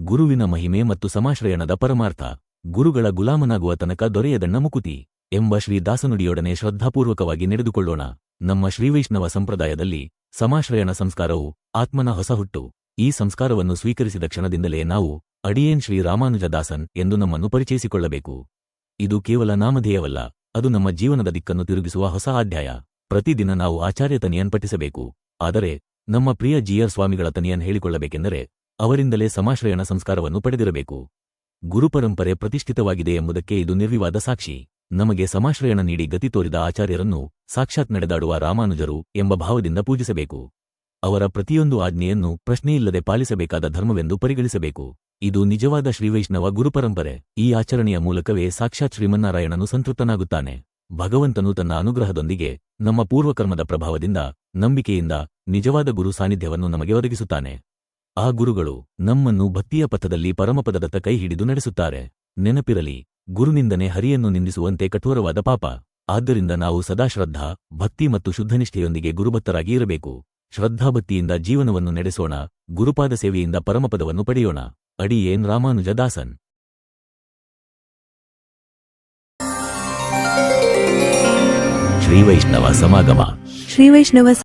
ಗುರುವಿನ ಮಹಿಮೆ ಮತ್ತು ಸಮಾಶ್ರಯಣದ ಪರಮಾರ್ಥ, ಗುರುಗಳ ಗುಲಾಮನಾಗುವ ತನಕ ದೊರೆಯದಣ್ಣ ಮುಕುತಿ ಎಂಬ ಶ್ರೀ ದಾಸನುಡಿಯೊಡನೆ ಶ್ರದ್ಧಾಪೂರ್ವಕವಾಗಿ ನಡೆದುಕೊಳ್ಳೋಣ ನಮ್ಮ ಶ್ರೀವೈಷ್ಣವ ಸಂಪ್ರದಾಯದಲ್ಲಿ ಸಮಾಶ್ರಯಣ ಸಂಸ್ಕಾರವು ಆತ್ಮನ ಹೊಸ ಹುಟ್ಟು. ಈ ಸಂಸ್ಕಾರವನ್ನು ಸ್ವೀಕರಿಸಿದ ಕ್ಷಣದಿಂದಲೇ ನಾವು ಅಡಿಯೇನ್ ಶ್ರೀ ರಾಮಾನುಜ ದಾಸನ್ ಎಂದು ನಮ್ಮನ್ನು ಪರಿಚಯಿಸಿಕೊಳ್ಳಬೇಕು. ಇದು ಕೇವಲ ನಾಮಧೇಯವಲ್ಲ, ಅದು ನಮ್ಮ ಜೀವನದ ದಿಕ್ಕನ್ನು ತಿರುಗಿಸುವ ಹೊಸ ಅಧ್ಯಾಯ. ಪ್ರತಿದಿನ ನಾವು ಆಚಾರ್ಯ ತನಿಯನ್ ಪಠಿಸಬೇಕು. ಆದರೆ ನಮ್ಮ ಪ್ರಿಯ ಜಿಯರ್ ಸ್ವಾಮಿಗಳ ತನಿಯನ್ ಹೇಳಿಕೊಳ್ಳಬೇಕೆಂದರೆ ಅವರಿಂದಲೇ ಸಮಾಶ್ರಯಣ ಸಂಸ್ಕಾರವನ್ನು ಪಡೆದಿರಬೇಕು. ಗುರುಪರಂಪರೆ ಪ್ರತಿಷ್ಠಿತವಾಗಿದೆ ಎಂಬುದಕ್ಕೆ ಇದು ನಿರ್ವಿವಾದ ಸಾಕ್ಷಿ. ನಮಗೆ ಸಮಾಶ್ರಯಣ ನೀಡಿ ಗತಿ ತೋರಿದ ಆಚಾರ್ಯರನ್ನು ಸಾಕ್ಷಾತ್ ನಡೆದಾಡುವ ರಾಮಾನುಜರು ಎಂಬ ಭಾವದಿಂದ ಪೂಜಿಸಬೇಕು. ಅವರ ಪ್ರತಿಯೊಂದು ಆಜ್ಞೆಯನ್ನು ಪ್ರಶ್ನೆಯಿಲ್ಲದೆ ಪಾಲಿಸಬೇಕಾದ ಧರ್ಮವೆಂದು ಪರಿಗಣಿಸಬೇಕು. ಇದು ನಿಜವಾದ ಶ್ರೀವೈಷ್ಣವ ಗುರುಪರಂಪರೆ. ಈ ಆಚರಣೆಯ ಮೂಲಕವೇ ಸಾಕ್ಷಾತ್ ಶ್ರೀಮನ್ನಾರಾಯಣನು ಸಂತೃಪ್ತನಾಗುತ್ತಾನೆ. ಭಗವಂತನು ತನ್ನ ಅನುಗ್ರಹದೊಂದಿಗೆ ನಮ್ಮ ಪೂರ್ವಕರ್ಮದ ಪ್ರಭಾವದಿಂದ, ನಂಬಿಕೆಯಿಂದ ನಿಜವಾದ ಗುರು ಸಾನ್ನಿಧ್ಯವನ್ನು ನಮಗೆ ಒದಗಿಸುತ್ತಾನೆ. ಆ ಗುರುಗಳು ನಮ್ಮನ್ನು ಭಕ್ತಿಯ ಪಥದಲ್ಲಿ ಪರಮಪದದತ್ತ ಕೈ ಹಿಡಿದು ನಡೆಸುತ್ತಾರೆ. ನೆನಪಿರಲಿ, ಗುರುನಿಂದನೆ ಹರಿಯನ್ನು ನಿಂದಿಸುವಂತೆ ಕಠೋರವಾದ ಪಾಪ. ಆದ್ದರಿಂದ ನಾವು ಸದಾ ಶ್ರದ್ಧಾ, ಭಕ್ತಿ ಮತ್ತು ಶುದ್ಧನಿಷ್ಠೆಯೊಂದಿಗೆ ಗುರುಭಕ್ತರಾಗಿ ಇರಬೇಕು. ಶ್ರದ್ಧಾಭಕ್ತಿಯಿಂದ ಜೀವನವನ್ನು ನಡೆಸೋಣ, ಗುರುಪಾದ ಸೇವೆಯಿಂದ ಪರಮಪದವನ್ನು ಪಡೆಯೋಣ. ಅಡಿಯೇನ್ ರಾಮಾನುಜ ದಾಸನ್. ಶ್ರೀವೈಷ್ಣವ ಸಮಾಗಮ. ಶ್ರೀ ವೈಷ್ಣವ